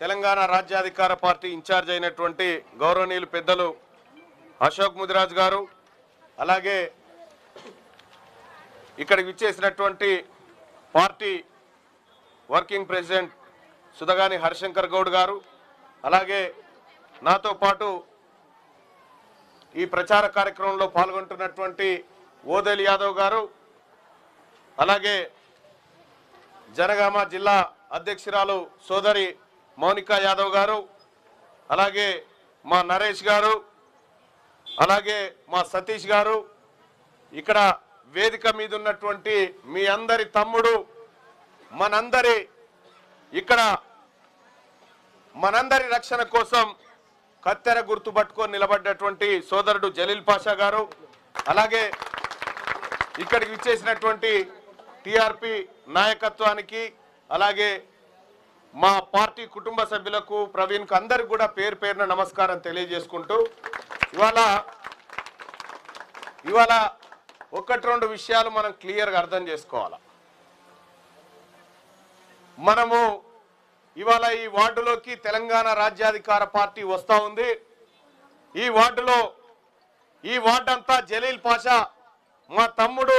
తెలంగాణ రాజ్యాధికార party incharge అయినటువంటి గౌరవనీయులు పెద్దలు అశోక్ ముదిరాజ్ గారు అలాగే ఇక్కడికి విచ్చేసినటువంటి party working president Sudhagani Harishankar Goud గారు అలాగే నాతో పాటు ఈ ప్రచార కార్యక్రమంలో పాల్గొంటున్నటువంటి ఓదెల్ యాదవ్ గారు అలాగే జనగామ జిల్లా అధ్యక్షురాలు సోదరి మౌనికా యాదవ్ గారు అలాగే మా నరేష్ గారు అలాగే మా సతీష్ గారు ఇక్కడ వేదిక మీద ఉన్నటువంటి మీ అందరి తమ్ముడు మనందరి ఇక్కడ మనందరి రక్షణ కోసం కత్తెర గుర్తు పట్టుకొని నిలబడ్డటువంటి సోదరుడు జలీల్ పాషా గారు అలాగే ఇక్కడికి విచ్చేసినటువంటి టిఆర్పి నాయకత్వానికి అలాగే మా పార్టీ కుటుంబ సభ్యులకు ప్రవీణ్కు అందరికి కూడా పేరు పేరున నమస్కారం తెలియజేసుకుంటూ ఇవాళ ఇవాళ ఒకటి రెండు విషయాలు మనం క్లియర్గా అర్థం చేసుకోవాలి. మనము ఇవాళ ఈ వార్డులోకి తెలంగాణ రాజ్యాధికార పార్టీ వస్తూ ఉంది. ఈ వార్డులో ఈ వార్డు అంతా జలీల్ పాషా మా తమ్ముడు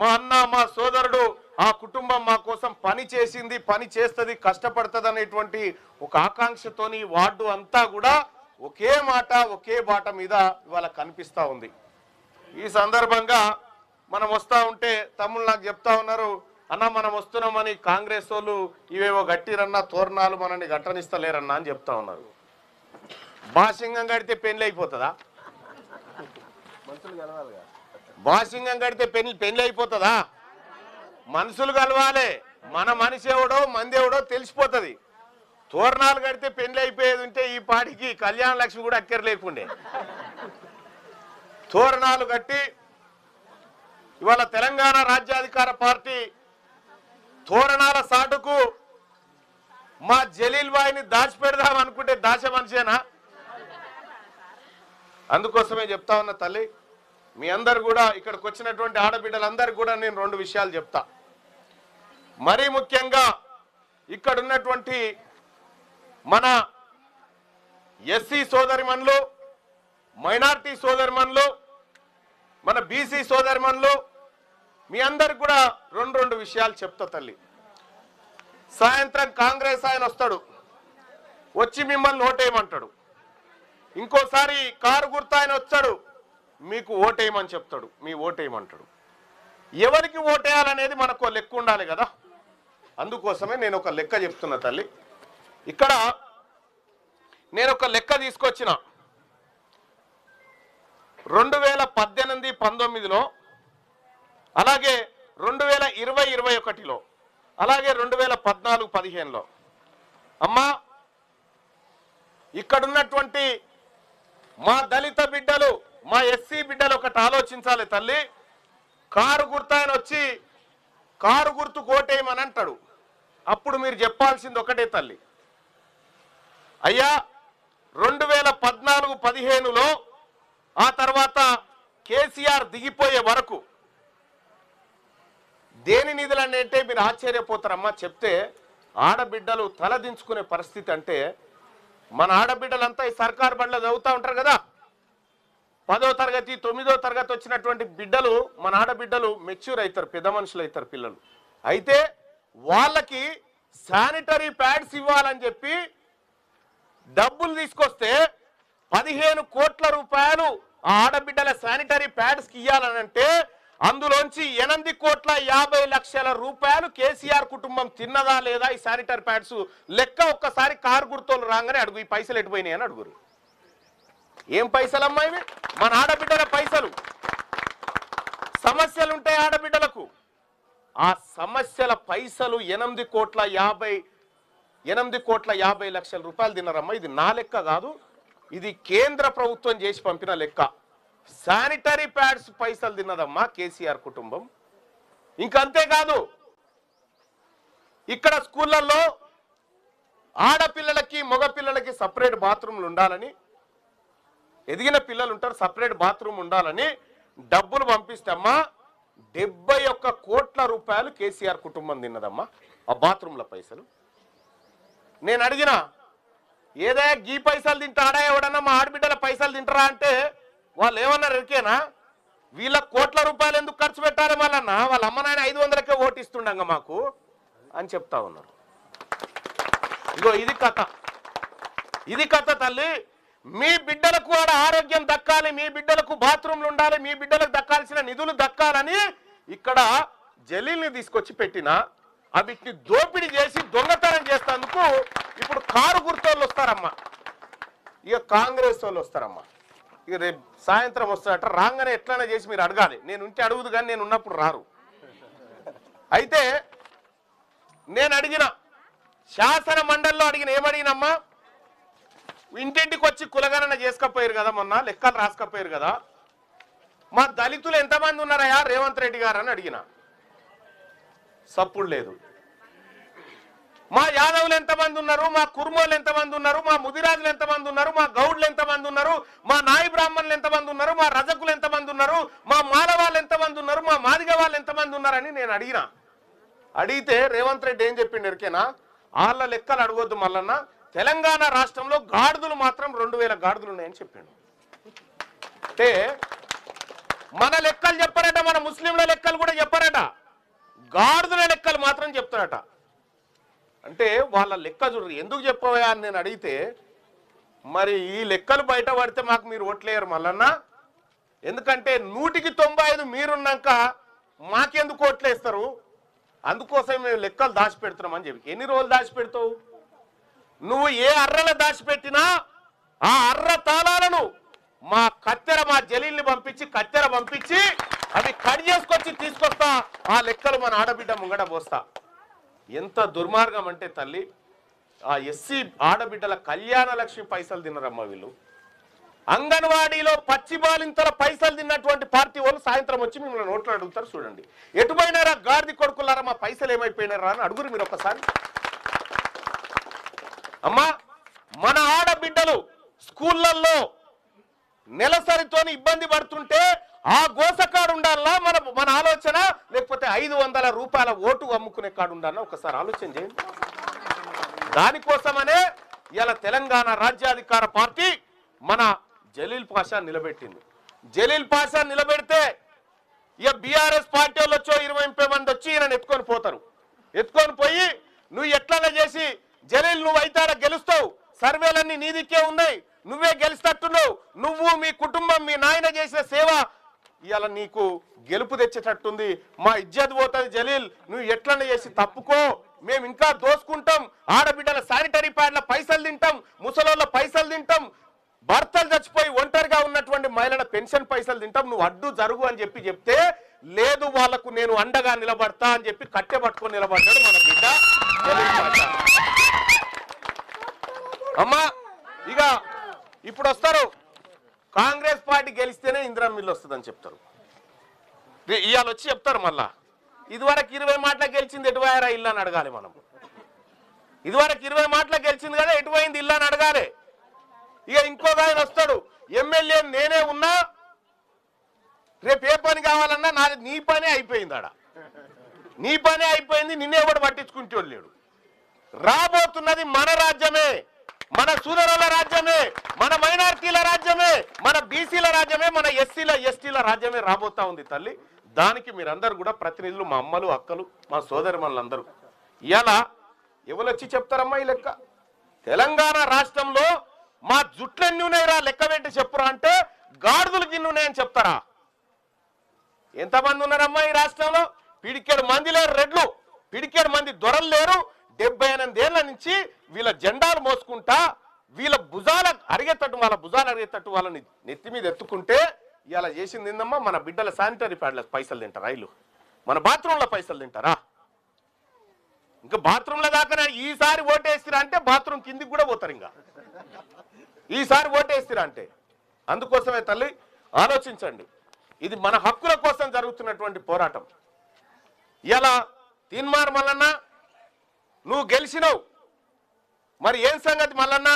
మా అన్న మా సోదరుడు ఆ కుటుంబం మా కోసం పని చేసింది పని చేస్తుంది కష్టపడుతుంది అనేటువంటి ఒక ఆకాంక్షతోని వార్డు అంతా కూడా ఒకే మాట ఒకే బాట మీద ఇవాళ కనిపిస్తా ఉంది. ఈ సందర్భంగా మనం వస్తా ఉంటే తమ్ముళ్ళు నాకు చెప్తా ఉన్నారు అన్న మనం వస్తున్నామని కాంగ్రెస్ వాళ్ళు ఇవేవో గట్టిరన్నా తోరణాలు మనల్ని గట్టనిస్తలేరన్నా అని చెప్తా ఉన్నారు. బాసింగం కడితే పెళ్ళి అయిపోతుందా? బాసింగం కడితే పెళ్ళి పెళ్ళి అయిపోతుందా? మనుషులు కలవాలి. మన మనిషి ఎవడో మంది ఎవడో తెలిసిపోతుంది. తోరణాలు కడితే పెళ్ళి అయిపోయేది ఉంటే ఈ పాటికి కళ్యాణ లక్ష్మి కూడా అక్కర లేకుండే తోరణాలు కట్టి ఇవాళ తెలంగాణ రాజ్యాధికార పార్టీ తోరణాల సాటుకు మా జలీల్ బాయిని దాచిపెడదాం అనుకుంటే దాచ మనిషేనా? అందుకోసమే చెప్తా ఉన్న తల్లి మీ అందరు కూడా ఇక్కడికి వచ్చినటువంటి ఆడబిడ్డలందరికీ కూడా నేను రెండు విషయాలు చెప్తా. మరీ ముఖ్యంగా ఇక్కడ ఉన్నటువంటి మన ఎస్సీ సోదరిమన్లు మైనార్టీ సోదరిమన్లు మన బీసీ సోదరిమన్లు మీ అందరికి కూడా రెండు రెండు విషయాలు చెప్తా తల్లి. సాయంత్రం కాంగ్రెస్ ఆయన వస్తాడు వచ్చి మిమ్మల్ని ఓటేయమంటాడు. ఇంకోసారి కారు గుర్తు ఆయన వచ్చాడు మీకు ఓటేయమని చెప్తాడు మీ ఓటేయమంటాడు. ఎవరికి ఓటేయాలనేది మనకు లెక్క ఉండాలి కదా? అందుకోసమే నేను ఒక లెక్క చెప్తున్నా తల్లి. ఇక్కడ నేను ఒక లెక్క తీసుకొచ్చిన. రెండు వేల పద్దెనిమిది పంతొమ్మిదిలో అలాగే రెండు వేల ఇరవై ఇరవై ఒకటిలో అలాగే రెండు వేల పద్నాలుగు పదిహేనులో. అమ్మా ఇక్కడున్నటువంటి మా దళిత బిడ్డలు మా ఎస్సీ బిడ్డలు ఒకటి ఆలోచించాలి తల్లి. కారు గుర్తాయన వచ్చి కారు గుర్తు కోటేయమని అంటాడు. అప్పుడు మీరు చెప్పాల్సింది ఒకటే తల్లి. అయ్యా రెండు వేల పద్నాలుగు పదిహేనులో ఆ తర్వాత కేసీఆర్ దిగిపోయే వరకు దేని నిధులు అంటే మీరు ఆశ్చర్యపోతారమ్మా చెప్తే ఆడబిడ్డలు తలదించుకునే పరిస్థితి అంటే మన ఆడబిడ్డలంతా ఈ సర్కార్ బండ్లో చదువుతూ ఉంటారు కదా. పదో తరగతి తొమ్మిదో తరగతి వచ్చినటువంటి బిడ్డలు మన ఆడబిడ్డలు మెచ్యూర్ అవుతారు పెద్ద మనుషులు అవుతారు పిల్లలు. అయితే వాళ్ళకి శానిటరీ ప్యాడ్స్ ఇవ్వాలని చెప్పి డబ్బులు తీసుకొస్తే పదిహేను కోట్ల రూపాయలు ఆ ఆడబిడ్డల శానిటరీ ప్యాడ్స్కి ఇవ్వాలనంటే అందులోంచి ఎనిమిది కోట్ల యాభై లక్షల రూపాయలు కేసీఆర్ కుటుంబం తిన్నదా లేదా ఈ శానిటరీ ప్యాడ్స్? లెక్క ఒక్కసారి కారు గుర్తోలు రాగానే అడుగు ఈ పైసలు ఎటుపోయినాయి అని అడుగురు. ఏం పైసలమ్మా ఇవి? మన ఆడబిడ్డల పైసలు. సమస్యలు ఉంటాయి ఆడబిడ్డలకు. ఆ సమస్యల పైసలు ఎనిమిది కోట్ల యాభై ఎనిమిది కోట్ల యాభై లక్షల రూపాయలు తిన్నారమ్మా. ఇది నా లెక్క కాదు. ఇది కేంద్ర ప్రభుత్వం చేసి పంపిన లెక్క. శానిటరీ ప్యాడ్స్ పైసలు తిన్నదమ్మా కేసీఆర్ కుటుంబం. ఇంకంతేకాదు ఇక్కడ స్కూళ్ళల్లో ఆడపిల్లలకి మగపిల్లలకి సపరేట్ బాత్రూమ్లు ఉండాలని ఎదిగిన పిల్లలు ఉంటారు సపరేట్ బాత్రూమ్ ఉండాలని డబ్బులు పంపిస్తే అమ్మా డెబ్బై ఒక్క కోట్ల రూపాయలు కేసీఆర్ కుటుంబం తిన్నదమ్మా. ఆ బాత్రూంల పైసలు. నేను అడిగిన ఏదే గీ పైసలు తింటాడా? ఎవడన్నా మా ఆడబిడ్డల పైసలు తింటారా? అంటే వాళ్ళు ఏమన్నారు ఎరికేనా వీళ్ళ కోట్ల రూపాయలు ఎందుకు ఖర్చు పెట్టాలి వాళ్ళన్న? వాళ్ళ అమ్మ నాయన ఐదు వందలకే ఓటిస్తుండగా మాకు. అని చెప్తా ఉన్నారు. ఇగో ఇది కథ. ఇది కథ తల్లి. మీ బిడ్డలకు కూడా ఆరోగ్యం దక్కాలి మీ బిడ్డలకు బాత్రూమ్లు ఉండాలి మీ బిడ్డలకు దక్కాల్సిన నిధులు దక్కాలని ఇక్కడ జలీల్ని తీసుకొచ్చి పెట్టిన అవిటిని దోపిడీ చేసి దొంగతనం చేసేందుకు ఇప్పుడు కారు గుర్తోళ్ళు వస్తారమ్మా. ఇక కాంగ్రెస్ వాళ్ళు వస్తారమ్మా. ఇక రేపు సాయంత్రం వస్తారట రాగానే ఎట్లనే చేసి మీరు అడగాలి. నేను ఉంటే అడుగుదు కానీ నేను ఉన్నప్పుడు రారు. అయితే నేను అడిగిన శాసన మండలిలో అడిగిన ఏమడిగినమ్మా? ఇంటింటికి వచ్చి కులగణన చేసుకపోయారు కదా మొన్న లెక్కలు రాసుకపోయారు కదా. మా దళితులు ఎంతమంది ఉన్నారయ్యా? రేవంత్ రెడ్డి గారు అని అడిగిన. సప్పుడు లేదు. మా యాదవులు ఎంతమంది ఉన్నారు? మా కుర్మోలు ఎంతమంది ఉన్నారు? మా ముదిరాజులు ఎంతమంది ఉన్నారు? మా గౌడ్లు ఎంతమంది ఉన్నారు? మా నాయి బ్రాహ్మణులు ఎంతమంది ఉన్నారు? మా రజకులు ఎంతమంది ఉన్నారు? మా మాలవాళ్ళు ఎంతమంది ఉన్నారు? మా మాదిగ వాళ్ళు ఎంతమంది ఉన్నారని నేను అడిగిన. అడిగితే రేవంత్ రెడ్డి ఏం చెప్పిండు ఎరికేనా? వాళ్ళ లెక్కలు అడగొద్దు మల్లన్న. తెలంగాణ రాష్ట్రంలో గాడిదలు మాత్రం రెండు వేల గాడిదలు ఉన్నాయని చెప్పిండు. అంటే మన లెక్కలు చెప్పారట మన ముస్లింల లెక్కలు కూడా చెప్పారట. గాడిదల లెక్కలు మాత్రం చెప్తారట. అంటే వాళ్ళ లెక్క చూడరు ఎందుకు చెప్పవా అని నేను అడిగితే మరి ఈ లెక్కలు బయట పడితే మాకు మీరు ఓట్లేయరు మల్లన్న. ఎందుకంటే నూటికి తొంభై ఐదు మీరున్నాక మాకెందుకు ఓట్లేస్తారు? అందుకోసం మేము లెక్కలు దాచిపెడుతున్నామని చెప్పి. ఎన్ని రోజులు దాచిపెడతావు? నువ్వు ఏ అర్రలు దాచిపెట్టినా ఆ అర్ర తాళాలను మా కత్తెర మా జలీల్ని పంపించి కత్తెర పంపించి అవి కట్ చేసుకొచ్చి తీసుకొస్తా. ఆ లెక్కలు మన ఆడబిడ్డ ముంగడ పోస్తా. ఎంత దుర్మార్గం అంటే తల్లి ఆ ఎస్సీ ఆడబిడ్డల కళ్యాణ లక్ష్మి పైసలు తినరమ్మ వీళ్ళు. అంగన్వాడీలో పచ్చి బాలింతల పైసలు తిన్నటువంటి పార్టీ వాళ్ళు సాయంత్రం వచ్చి మిమ్మల్ని నోట్లో అడుగుతారు చూడండి. ఎటుపోయినారా గాడిది కొడుకులారా మా పైసలు ఏమైపోయినారా అని అడుగురు మీరు ఒకసారి. అమ్మా మన ఆడబిడ్డలు స్కూళ్ళల్లో నెలసరితోని ఇబ్బంది పడుతుంటే ఆ గోసకాడు ఉండాలా మన మన ఆలోచన? లేకపోతే ఐదు వందల రూపాయల ఓటు అమ్ముకునే కాడు ఒకసారి ఆలోచన చేయండి. దానికోసమనే ఇలా తెలంగాణ రాజ్యాధికార పార్టీ మన జలీల్ పాషా నిలబెట్టింది. జలీల్ పాషా నిలబెడితే ఇక బీఆర్ఎస్ పార్టీ వాళ్ళు వచ్చో ఇరవై ముప్పై మంది వచ్చి ఈయన ఎత్తుకొని పోతారు. ఎత్తుకొని పోయి నువ్వు ఎట్లనే చేసి జలీల్ నువ్వు అయితే గెలుస్తావు. సర్వేలన్నీ నీ దిక్కే ఉన్నాయి. నువ్వే గెలిచినట్టున్నావు. నువ్వు మీ కుటుంబం మీ నాయన చేసిన సేవ ఇవాళ నీకు గెలుపు తెచ్చేటట్టుంది. మా ఇజ్జత్ పోతుంది జలీల్. నువ్వు ఎట్లనే చేసి తప్పుకో. మేము ఇంకా దోసుకుంటాం. ఆడబిడ్డల శానిటరీ ప్యాడ్ల పైసలు తింటాం. ముసలోళ్ళ పైసలు తింటాం. భర్తలు చచ్చిపోయి ఒంటరిగా ఉన్నటువంటి మహిళల పెన్షన్ పైసలు తింటాం. నువ్వు అడ్డు జరుగు అని చెప్పి చెప్తే లేదు వాళ్ళకు నేను అండగా నిలబడతా అని చెప్పి కట్టె పట్టుకొని నిలబడ్డాడు మన బిడ్డ జలీల్ అమ్మా ఇక ఇప్పుడు వస్తారు. కాంగ్రెస్ పార్టీ గెలిస్తేనే ఇందిరా మిల్లు వస్తుందని చెప్తారు. రే- ఇవాళ వచ్చి చెప్తారు మళ్ళా. ఇదివరకు ఇరవై మాటలకు గెలిచింది ఎటువైరా ఇల్లు అని అడగాలి మనం. ఇదివరకు ఇరవై మాటలకు గెలిచింది కదా ఎటువైంది ఇల్లు అని అడగాలి. ఇక ఇంకొక ఆయన వస్తాడు ఎమ్మెల్యే నేనే ఉన్నా రేపు ఏ పని కావాలన్నా నా నీ పనే అయిపోయింది ఆడ. నీ పనే అయిపోయింది నిన్నే కూడా పట్టించుకుంటూ లేడు. రాబోతున్నది మన రాజ్యమే. మన సూదరుల రాజ్యమే మన మైనార్టీల రాజ్యమే మన బీసీల రాజ్యమే మన ఎస్సీల ఎస్టీల రాజ్యమే రాబోతా ఉంది తల్లి. దానికి మీరందరూ కూడా ప్రతినిధులు మా అమ్మలు అక్కలు మా సోదరి మనలందరూ ఇలా ఎవరు వచ్చి చెప్తారమ్మా ఈ లెక్క? తెలంగాణ రాష్ట్రంలో మా జుట్లన్నీ ఉన్నాయిరా లెక్క పెట్టి చెప్పురా అంటే గాడిదలు గిన్నె ఉన్నాయని చెప్తారా? ఎంతమంది ఉన్నారమ్మా ఈ రాష్ట్రంలో? పిడికేడు మంది లేరు రెడ్లు. పిడికేడు మంది దొరలు లేరు. డెబ్బై ఎనిమిదేళ్ళ నుంచి వీళ్ళ జెండాలు మోసుకుంటా వీళ్ళ భుజాల అరిగేటట్టు వాళ్ళ భుజాలు అరిగేటట్టు వాళ్ళని నెత్తి మీద ఎత్తుకుంటే ఇలా చేసింది ఏందమ్మా? మన బిడ్డల శానిటరీ ప్యాడ్ల పైసలు తింటారా రైలు మన బాత్రూంలో పైసలు తింటారా? ఇంకా బాత్రూంలో దాకా ఈసారి ఓటేస్తారా అంటే బాత్రూమ్ కిందికి కూడా పోతారు ఇంకా. ఈసారి ఓటేస్తారా అంటే. అందుకోసమే తల్లి ఆలోచించండి. ఇది మన హక్కుల కోసం జరుగుతున్నటువంటి పోరాటం. ఇలా తీన్మార్ మల్లన్నా నువ్వు గెలిచినావు. మరి ఏం సంగతి మల్లన్న?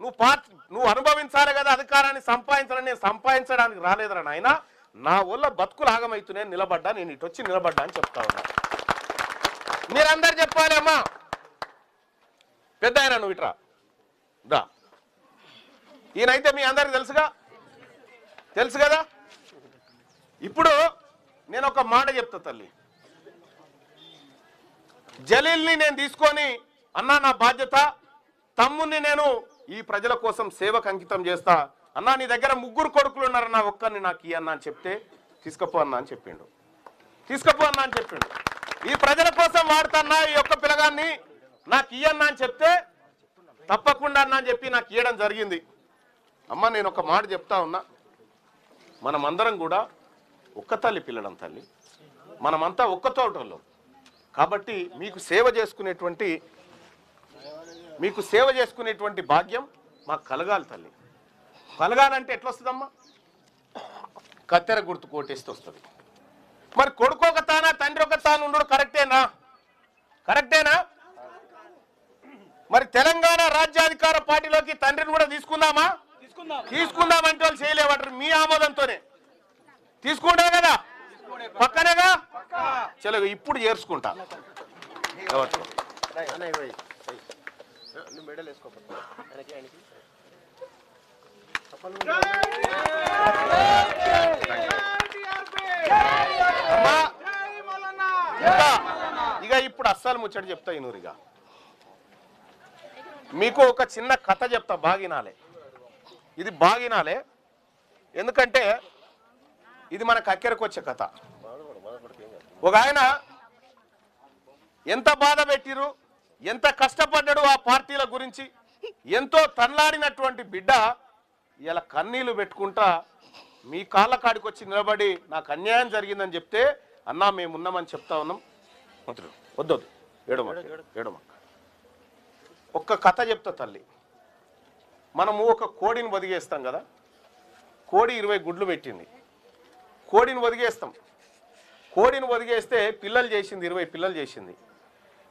నువ్వు పార్టీ నువ్వు అనుభవించాలి కదా అధికారాన్ని సంపాదించాలని నేను సంపాదించడానికి రాలేదురా నాయన. నా వల్ల బతుకులు ఆగమైతున్నాయి నిలబడ్డా నేను ఇటు వచ్చి నిలబడ్డా అని చెప్తా ఉన్నా. మీరందరు చెప్పాలి అమ్మా. పెద్ద ఆయన నువ్వు ఇట్రా. దా. ఈయనైతే మీ అందరికి తెలుసుగా? తెలుసు కదా? ఇప్పుడు నేను ఒక మాట చెప్తా తల్లి. జలీల్ని నేను తీసుకొని అన్నా నా బాధ్యత తమ్ముని నేను ఈ ప్రజల కోసం సేవకు అంకితం చేస్తా. అన్నా నీ దగ్గర ముగ్గురు కొడుకులు ఉన్నారు నా ఒక్కరిని నాకు ఈ అన్న అని చెప్తే తీసుకపో అన్నా అని చెప్పిండు. తీసుకపో అన్నా అని చెప్పిండు. ఈ ప్రజల కోసం వాడుతున్నా ఈ యొక్క పిల్లగాన్ని నాకు ఇయ్యన్నా అని చెప్తే తప్పకుండా అన్నా అని చెప్పి నాకు ఇవ్వడం జరిగింది. అమ్మ నేను ఒక మాట చెప్తా ఉన్నా. మనమందరం కూడా ఒక్క తల్లి పిల్లడం తల్లి. మనమంతా ఒక్క తోటలో. కాబట్టి మీకు సేవ చేసుకునేటువంటి మీకు సేవ చేసుకునేటువంటి భాగ్యం మాకు కలగాలి తల్లి. కలగాలంటే ఎట్లా వస్తుందమ్మా కత్తెర గుర్తు కోటేస్తే వస్తుంది. మరి కొడుకు ఒక తానా తండ్రి ఒక తాను ఉండడు కరెక్టేనా? కరెక్టేనా? మరి తెలంగాణ రాజ్యాధికార పార్టీలోకి తండ్రిని కూడా తీసుకుందామా? తీసుకుందామంటే వాళ్ళు చేయలేమంటారు మీ ఆమోదంతోనే. తీసుకుంటా కదా. పక్కనేగా? చలో ఇప్పుడు చేర్చుకుంటా ఇక ఇప్పుడు అస్సలు ముచ్చట చెప్తా ఇనూరిగా మీకు ఒక చిన్న కథ చెప్తా బాగినాలే. ఇది బాగినాలే. ఎందుకంటే ఇది మన కక్కెరకు వచ్చే కథ. ఒక ఆయన ఎంత బాధ పెట్టిరు ఎంత కష్టపడ్డాడు ఆ పార్టీల గురించి ఎంతో తన్లాడినటువంటి బిడ్డ ఇలా కన్నీళ్ళు పెట్టుకుంటా మీ కాళ్ళ కాడికి వచ్చి నిలబడి నాకు అన్యాయం జరిగిందని చెప్తే అన్నా మేము ఉన్నామని చెప్తా ఉన్నాం. మంత్రులు వద్దొద్దు ఏడమ ఏడమ ఒక్క కథ చెప్తా తల్లి. మనము ఒక కోడిని వదిగేస్తాం కదా కోడి ఇరవై గుడ్లు పెట్టింది. కోడిని వదిగేస్తాం. కోడిని వదిగేస్తే పిల్లలు చేసింది ఇరవై పిల్లలు చేసింది.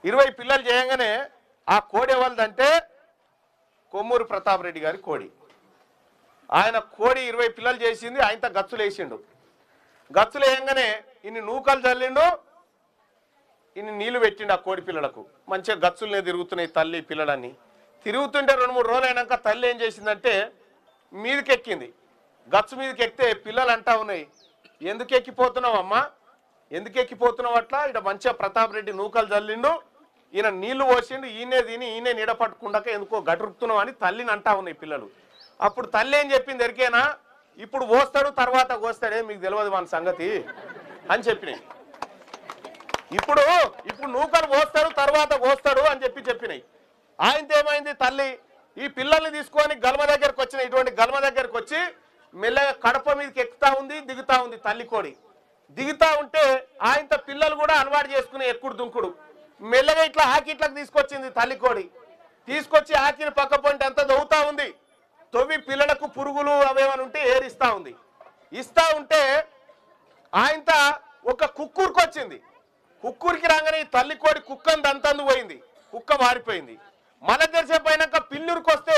ఇరవై పిల్లలు చేయగానే ఆ కోడి ఎవరిదంటే కొమ్మూరు ప్రతాప్ రెడ్డి గారి కోడి. ఆయన కోడి ఇరవై పిల్లలు చేసింది ఆయనతో గచ్చులు వేసిండు. గచ్చులు వేయంగానే ఇన్ని నూకలు చల్లిండు ఇన్ని నీళ్ళు పెట్టిండు ఆ కోడి పిల్లలకు. మంచిగా గచ్చులనే తిరుగుతున్నాయి తల్లి పిల్లలని తిరుగుతుంటే రెండు మూడు రోజులు అయినాక తల్లి ఏం చేసిందంటే మీదకెక్కింది. గచ్చు మీదకి ఎక్కితే పిల్లలు అంటా ఉన్నాయి ఎందుకు ఎక్కిపోతున్నావు అమ్మా ఎందుకు ఎక్కిపోతున్నావు అట్లా ఇక్కడ మంచిగా ప్రతాప్ రెడ్డి నూకలు చల్లిండు ఈయన నీళ్ళు పోసిండు ఈయనే తిని ఈయనే నీడ పట్టుకుండాక ఎందుకో గటురుతున్నావు అని తల్లిని అంటా ఉన్నాయి పిల్లలు. అప్పుడు తల్లి ఏం చెప్పింది ఎరికేనా? ఇప్పుడు పోస్తాడు తర్వాత కోస్తాడే మీకు తెలియదు మన సంగతి అని చెప్పినాయి. ఇప్పుడు ఇప్పుడు నూకలు పోస్తాడు తర్వాత కోస్తాడు అని చెప్పి చెప్పినాయి. ఆయనతో ఏమైంది తల్లి? ఈ పిల్లల్ని తీసుకొని గల్మ దగ్గరకు వచ్చిన ఇటువంటి గల్మ దగ్గరకు వచ్చి మెల్లగా కడప మీదకి ఎక్కుతా ఉంది దిగుతా ఉంది తల్లి కోడి. దిగుతా ఉంటే ఆయనతో పిల్లలు కూడా అలవాటు చేసుకుని ఎక్కుడు దుంకుడు. మెల్లగా ఇట్లా ఆకి తీసుకొచ్చింది తల్లి కోడి. తీసుకొచ్చి ఆకిని పక్క పొంటి అంతా దవ్వుతా ఉంది. తొవ్వి పిల్లలకు పురుగులు అవేమని ఉంటే ఏరిస్తా ఉంది. ఇస్తా ఉంటే ఆయంత ఒక కుక్కూరుకు వచ్చింది కుక్కూరికి రాగానే ఈ తల్లి కోడి కుక్కని దంతందు పోయింది. కుక్క మారిపోయింది మల తెరిసేపోయినాక పిల్లూరికి వస్తే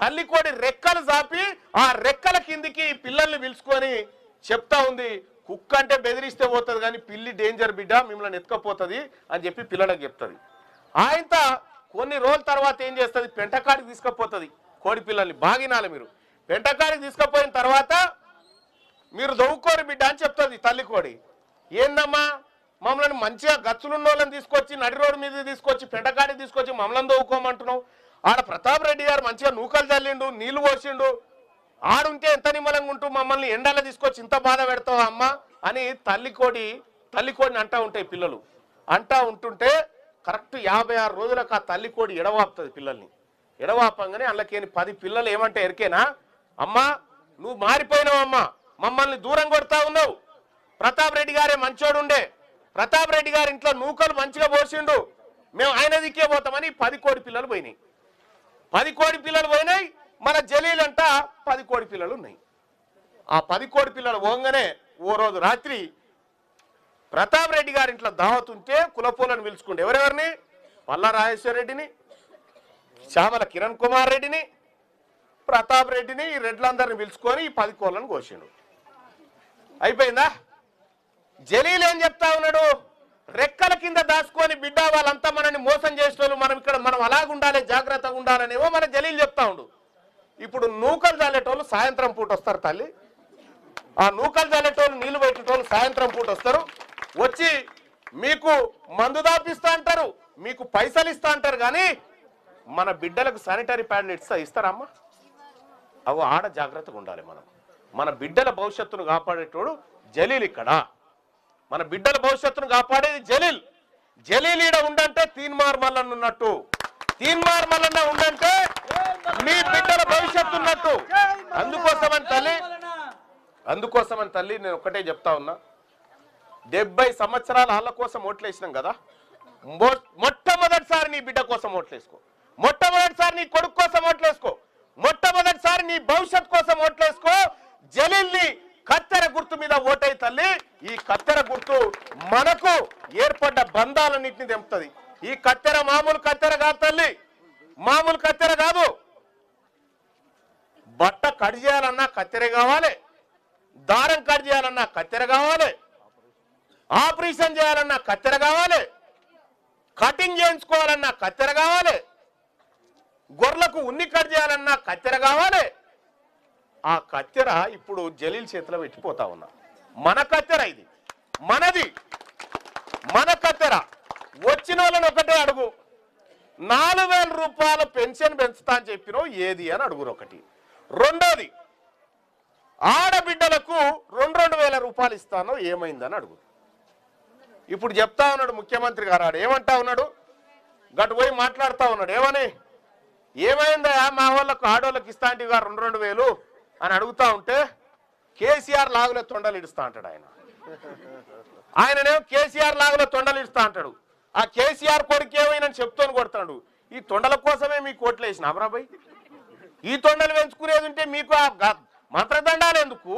తల్లి కోడి రెక్కలు చాపి ఆ రెక్కల కిందికి పిల్లల్ని పిలుచుకొని చెప్తా ఉంది కుక్క అంటే బెదిరిస్తే పోతుంది కానీ పిల్లి డేంజర్ బిడ్డ మిమ్మల్ని ఎత్తుకపోతుంది అని చెప్పి పిల్లలకు చెప్తుంది. ఆయనత కొన్ని రోజుల తర్వాత ఏం చేస్తుంది? పెంటకాడికి తీసుకుపోతుంది కోడి పిల్లల్ని బాగినాలి మీరు. పెంటకాడికి తీసుకుపోయిన తర్వాత మీరు దవ్వుకోరు బిడ్డ అని చెప్తుంది తల్లి కోడి ఏందమ్మా? మమ్మల్ని మంచిగా గచ్చులున్న వాళ్ళని తీసుకొచ్చి నడి రోడ్డు మీద తీసుకొచ్చి పెంటకాడికి తీసుకొచ్చి మమ్మల్ని దవ్వుకోమంటున్నావు? ఆడ ప్రతాప్ రెడ్డి గారు మంచిగా నూకలు చల్లిండు నీళ్ళు పోసిండు. ఆడుంటే ఎంత నిమ్మలంగా ఉంటూ మమ్మల్ని ఎండలో తీసుకొచ్చి ఇంత బాధ పెడతావా అమ్మ అని తల్లి కోడి తల్లి కోడిని అంటా ఉంటాయి పిల్లలు. అంటా ఉంటుంటే కరెక్ట్ యాభై ఆరు రోజులకు ఆ తల్లి కోడి ఎడవాపుతుంది పిల్లల్ని. ఎడవాపంగానే అందులోకేని పది పిల్లలు ఏమంటే ఎరికేనా? అమ్మా నువ్వు మారిపోయినావమ్మా మమ్మల్ని దూరం కొడతా ఉన్నావు. ప్రతాప్ రెడ్డి గారే మంచోడుండే. ప్రతాప్ రెడ్డి గారి ఇంట్లో నూకలు మంచిగా పోసిండు. మేము ఆయన దిక్కే పోతామని పది కోడి పిల్లలు పోయినాయి. పది కోడి పిల్లలు పోయినాయి మన జలీల్ అంట పది కోడి పిల్లలు ఉన్నాయి. ఆ పది కోడి పిల్లలు పోగానే ఓ రోజు రాత్రి ప్రతాప్ రెడ్డి గారి ఇంట్లో దావత్ ఉంటే కులపూలను పిలుచుకుంటే ఎవరెవరిని? పల్లా రాజేశ్వర రెడ్డిని శ్యామల కిరణ్ కుమార్ రెడ్డిని ప్రతాప్ రెడ్డిని ఈ రెడ్లందరిని పిలుచుకొని ఈ పది కోళ్ళను కోసిండు. అయిపోయిందా? జలీల్ ఏం చెప్తా ఉన్నాడు? రెక్కల కింద దాచుకొని బిడ్డ వాళ్ళంతా మనల్ని మోసం చేసిన మనం ఇక్కడ మనం అలాగుండాలి జాగ్రత్తగా ఉండాలనేవో మన జలీలు చెప్తా ఉండు. ఇప్పుడు నూకలు జల్లేటోళ్ళు సాయంత్రం పూట వస్తారు తల్లి. ఆ నూకలు చల్లేటోళ్ళు నీళ్ళు పెట్టేటోళ్ళు సాయంత్రం పూట వస్తారు. వచ్చి మీకు మందు దాపిస్తా అంటారు మీకు పైసలు ఇస్తా అంటారు కానీ మన బిడ్డలకు శానిటరీ ప్యాడ్లు ఇస్తా ఇస్తారమ్మా. అవి ఆడ జాగ్రత్తగా ఉండాలి మనం. మన బిడ్డల భవిష్యత్తును కాపాడేటోడు జలీల్ ఇక్కడ. మన బిడ్డల భవిష్యత్తును కాపాడేది జలీల్. జలీల్ ఈడ ఉండంటే తీన్మార్ మల్లన్న ఉన్నట్టు. తీన్మార్ మల్లన్న ఉండంటే మీ బిడ్డల భవిష్యత్తు ఉన్నట్టు. అందుకోసమని తల్లి అందుకోసమని తల్లి నేను ఒకటే చెప్తా ఉన్నా. డెబ్బై సంవత్సరాల వాళ్ళ కోసం ఓట్లేసినాం కదా. మొ- మొట్టమొదటిసారి నీ బిడ్డ కోసం ఓట్లేసుకో. మొట్టమొదటిసారి నీ కొడుకు కోసం ఓట్లేసుకో. మొట్టమొదటిసారి నీ భవిష్యత్ కోసం ఓట్లేసుకో. జలీల్ని కత్తెర గుర్తు మీద ఓటై తల్లి ఈ కత్తెర గుర్తు మనకు ఏర్పడ్డ బంధాలన్నింటినీ తెంపుతుంది. ఈ కత్తెర మామూలు కత్తెర కాదు తల్లి. మామూలు కత్తెర కాదు. బట్ట కట్ చేయాలన్నా కత్తెర కావాలి. దారం కట్ చేయాలన్నా కత్తెర కావాలి. ఆపరేషన్ చేయాలన్నా కత్తెర కావాలి. కటింగ్ చేయించుకోవాలన్నా కత్తెర కావాలి. గొర్రెలకు ఉన్ని కట్ చేయాలన్నా కత్తెర కావాలి. ఆ కత్తెర ఇప్పుడు జలీల్ చేతిలో పెట్టిపోతా ఉన్నా. మన కత్తెర ఇది. మనది. మన కత్తెర. వచ్చిన వాళ్ళని ఒకటే అడుగు. నాలుగు వేల రూపాయల పెన్షన్ పెంచుతా అని చెప్పినో ఏది అని అడుగురు ఒకటి. రెండోది ఆడబిడ్డలకు రెండు రెండు వేల రూపాయలు ఇస్తానో ఏమైందని అడుగు ఇప్పుడు చెప్తా ఉన్నాడు ముఖ్యమంత్రి గారు ఆడు. ఏమంటా ఉన్నాడు? గటు పోయి మాట్లాడుతూ ఉన్నాడు. ఏమని? ఏమైందా మా వాళ్ళకు ఆడోళ్ళకి ఇస్తా అంటే రెండు రెండు వేలు? అని అడుగుతా ఉంటే కేసీఆర్ లాగులో తొండలు ఇడుస్తా అంటాడు ఆయన. ఆయననేమో కేసీఆర్ లాగులో తొండలు ఇడుస్తా అంటాడు. ఆ కేసీఆర్ కొడుకు ఏమైనా చెప్తూని కొడతాడు ఈ తొండల కోసమే మీకు ఓట్లు వేసిన అమరాబాయ్ ఈ తొండలు పెంచుకునేది ఉంటే మీకు ఆ మంత్రదండాలు ఎందుకు?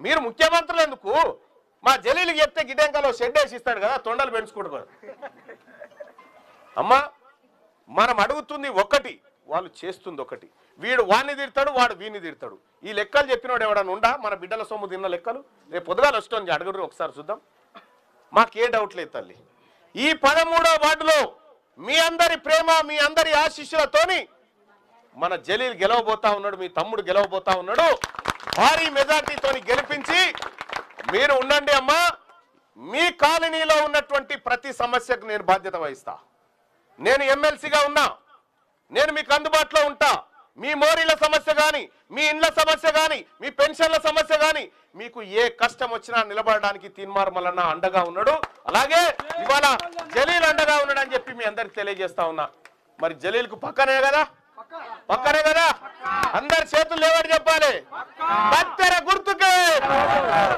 మీరు ముఖ్యమంత్రులు ఎందుకు? మా జలీలు చెప్తే గిటెంకలో షెడ్ వేసి ఇస్తాడు కదా తొండలు పెంచుకుంటారు. అమ్మా మనం అడుగుతుంది ఒకటి వాళ్ళు చేస్తుంది ఒకటి. వీడు వాడిని తిడతాడు వాడు వీడిని తిడతాడు ఈ లెక్కలు చెప్పినోడు ఎవడన్నా ఉండా? మన బిడ్డల సొమ్ము తిన్న లెక్కలు? రేపు పొద్దుగాలు వస్తుంది అడుగురు ఒకసారి చూద్దాం. మాకే డౌట్ లేదు తల్లి. ఈ పదమూడో వార్డులో మీ అందరి ప్రేమ మీ అందరి ఆశీస్సులతోని మన జలీల్ గెలవబోతా ఉన్నాడు మీ తమ్ముడు గెలవబోతా ఉన్నాడు. భారీ మెజార్టీతోని గెలిపించి మీరు ఉండండి అమ్మా. మీ కాలనీలో ఉన్నటువంటి ప్రతి సమస్యకు నేను బాధ్యత వహిస్తా. నేను ఎమ్మెల్సీగా ఉన్నా నేను మీకు అందుబాటులో ఉంటా. మీ మోరీల సమస్య కానీ మీ ఇండ్ల సమస్య కానీ మీ పెన్షన్ల సమస్య కానీ మీకు ఏ కష్టం వచ్చినా నిలబడడానికి తీన్మార్ మల్లన్న అండగా ఉన్నాడు. అలాగే ఇవాళ జలీల్ అండగా ఉన్నాడు అని చెప్పి మీ అందరికి తెలియజేస్తా ఉన్నా. మరి జలీల్కు పక్కనే కదా? పక్కనే కదా? అందరి చేతులు లేవని చెప్పాలి? కత్తెర గుర్తుకే!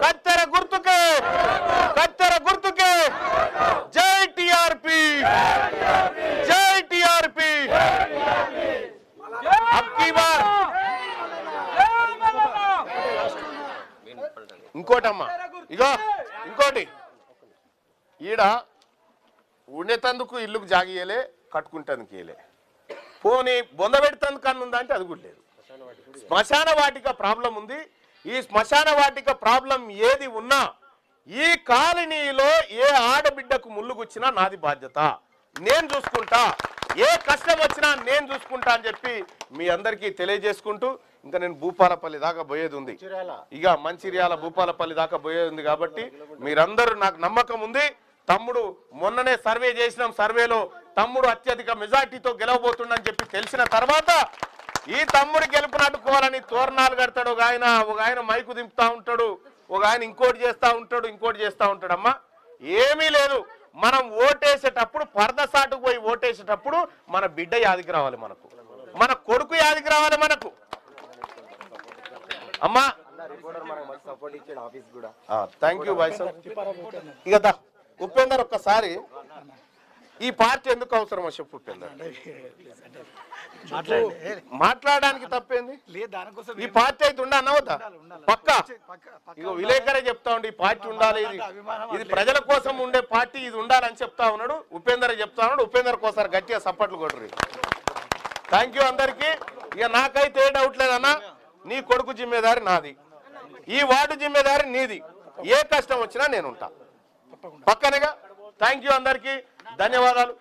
కత్తెర గుర్తుకే! కత్తెర గుర్తుకే జై టిఆర్పి జై టిఆర్పి అబ్కీ బార్ ఇంకోటమ్మా ఇగో ఇంకోటి ఈడ ఉండేతందుకు ఇల్లుకు జాగియలే కట్టుకుంటందుకు ఇయలే పోనీ బొంద పెడతందుకు అన్న ఉందా అంటే అది కూడా లేదు. శ్మశాన వాటిక ప్రాబ్లం ఉంది. ఈ శ్మశాన వాటిక ప్రాబ్లం ఏది ఉన్నా ఈ కాలనీలో ఏ ఆడబిడ్డకు ముళ్ళు గుచ్చినా నాది బాధ్యత. నేను చూసుకుంటా. ఏ కష్టం వచ్చినా నేను చూసుకుంటా అని చెప్పి మీ అందరికీ తెలియజేసుకుంటూ ఇంకా నేను భూపాలపల్లి దాకా పోయేది ఉంది. ఇక మంచిర్యాల భూపాలపల్లి దాకా పోయేది ఉంది కాబట్టి మీరందరూ నాకు నమ్మకం ఉంది. తమ్ముడు మొన్ననే సర్వే చేసినాం సర్వేలో తమ్ముడు అత్యధిక మెజార్టీతో గెలవబోతుండని చెప్పి తెలిసిన తర్వాత ఈ తమ్ముడు గెలుపుని అడ్డుకోవాలని తోరణాలు కడతాడు. ఒక ఆయన ఒక ఆయన మైకు దింపుతా ఉంటాడు ఒక ఆయన ఇంకోటి చేస్తా ఉంటాడు ఇంకోటి చేస్తా ఉంటాడు అమ్మా ఏమీ లేదు. మనం ఓటేసేటప్పుడు పరదసాటుకు పోయి ఓటేసేటప్పుడు మన బిడ్డ యాదికి రావాలి మనకు. మన కొడుకు యాదికి రావాలి మనకు. అమ్మా. థ్యాంక్ యూ బాయ్ సార్ ఇక ఉపేందర్ ఒక్కసారి ఈ పార్టీ ఎందుకు అవసరమో చెప్పు ఉపేందర్ మాట్లాడడానికి తప్పేంది? ఈ పార్టీ అయితే ఉండా అన్నవద్దా పక్క. ఇగో విలేకరే చెప్తా ఉండి ఈ పార్టీ ఉండాలి ఇది. ఇది ప్రజల కోసం ఉండే పార్టీ ఇది ఉండాలని చెప్తా ఉన్నాడు. ఉపేందర్ చెప్తా ఉన్నాడు. ఉపేందర్ కోసారి గట్టిగా సప్పట్లు కొట్టరు థ్యాంక్ యూ అందరికి. ఇక నాకైతే ఏ డౌట్ లేదన్నా నీ కొడుకు జిమ్మేదారి నాది. ఈ వార్డు జిమ్మేదారి నీది. ఏ కష్టం వచ్చినా నేను ఉంటా. పక్కనేగా థ్యాంక్ యూ అందరికి. ధన్యవాదాలు.